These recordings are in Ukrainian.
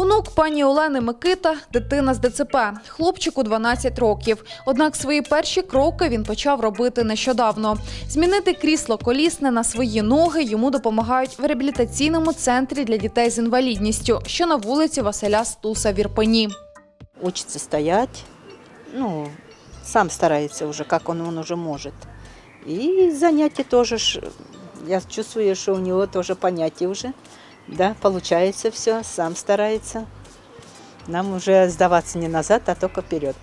Онук пані Олени Микита дитина з ДЦП. Хлопчику 12 років. Однак свої перші кроки він почав робити нещодавно. Змінити крісло колісне на свої ноги йому допомагають в реабілітаційному центрі для дітей з інвалідністю, що на вулиці Василя Стуса в Ірпені. учится стоять, ну, сам старается уже, как он, он уже может. И занятия тоже, ж, я чувствую, что у него тоже понятие уже, да, получается все, сам старается. Нам уже сдаваться не назад, а только вперед.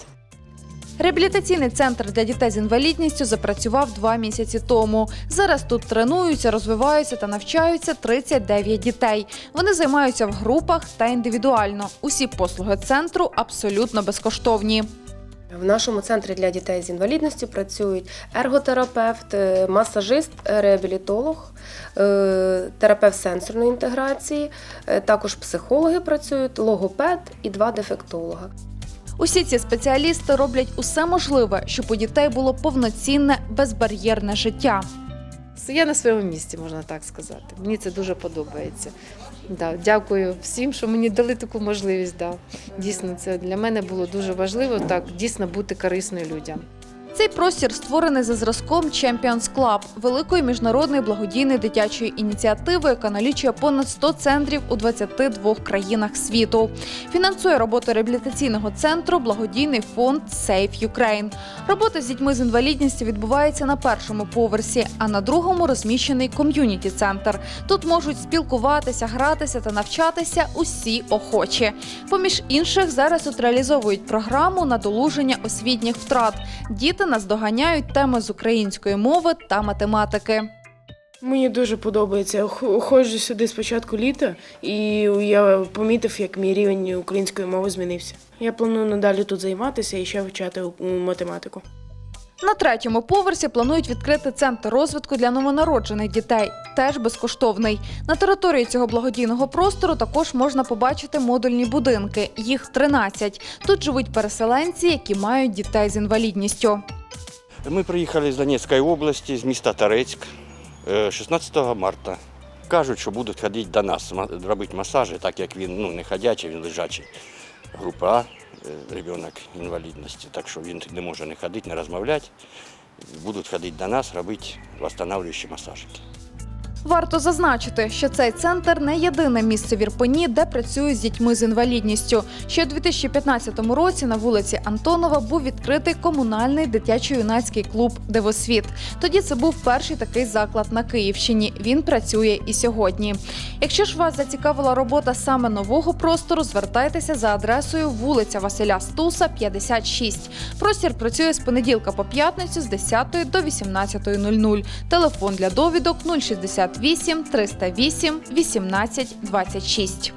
Реабілітаційний центр для дітей з інвалідністю запрацював два місяці тому. Зараз тут тренуються, розвиваються та навчаються 39 дітей. Вони займаються в групах та індивідуально. Усі послуги центру абсолютно безкоштовні. В нашому центрі для дітей з інвалідністю працюють ерготерапевт, е, масажист, реабілітолог, е, терапевт сенсорної інтеграції, е, також психологи працюють, логопед і два дефектолога. Усі ці спеціалісти роблять усе можливе, щоб у дітей було повноцінне безбар'єрне життя. Я на своєму місці, можна так сказати. Мені це дуже подобається. Да, дякую всім, що мені дали таку можливість. Да. Дійсно, це для мене було дуже важливо так дійсно бути корисною людям. Цей простір створений за зразком Champions Club – великої міжнародної благодійної дитячої ініціативи, яка налічує понад 100 центрів у 22 країнах світу. Фінансує роботу реабілітаційного центру благодійний фонд Save Ukraine. Робота з дітьми з інвалідністю відбувається на першому поверсі, а на другому розміщений ком'юніті центр. Тут можуть спілкуватися, гратися та навчатися усі охочі. Поміж інших зараз реалізовують програму надолуження освітніх втрат. Діти наздоганяють теми з української мови та математики. Мені дуже подобається. Ходжу сюди з початку літа, і я помітив, як мій рівень української мови змінився. Я планую надалі тут займатися і ще вивчати математику. На третьому поверсі планують відкрити центр розвитку для новонароджених дітей, теж безкоштовний. На території цього благодійного простору також можна побачити модульні будинки. Їх 13. Тут живуть переселенці, які мають дітей з інвалідністю. Ми приїхали з Донецької області, з міста Торецьк, е, 16 марта. Кажуть, що будуть ходити до нас, робити масажі, так як він ну, не ходячий, він лежачий. Група А, е, ребенок інвалідності, так що він не може не ходити, не розмовляти. Будуть ходити до нас, робити восстанавливаючі масажики. Варто зазначити, що цей центр не єдине місце в Ірпені, де працюють з дітьми з інвалідністю. Ще у 2015 році на вулиці Антонова був відкритий комунальний дитячо-юнацький клуб Дивосвіт. Тоді це був перший такий заклад на Київщині. Він працює і сьогодні. Якщо ж вас зацікавила робота саме нового простору, звертайтеся за адресою вулиця Василя Стуса, 56. Простір працює з понеділка по п'ятницю з 10 до 18.00. Телефон для довідок 068 308 18 26.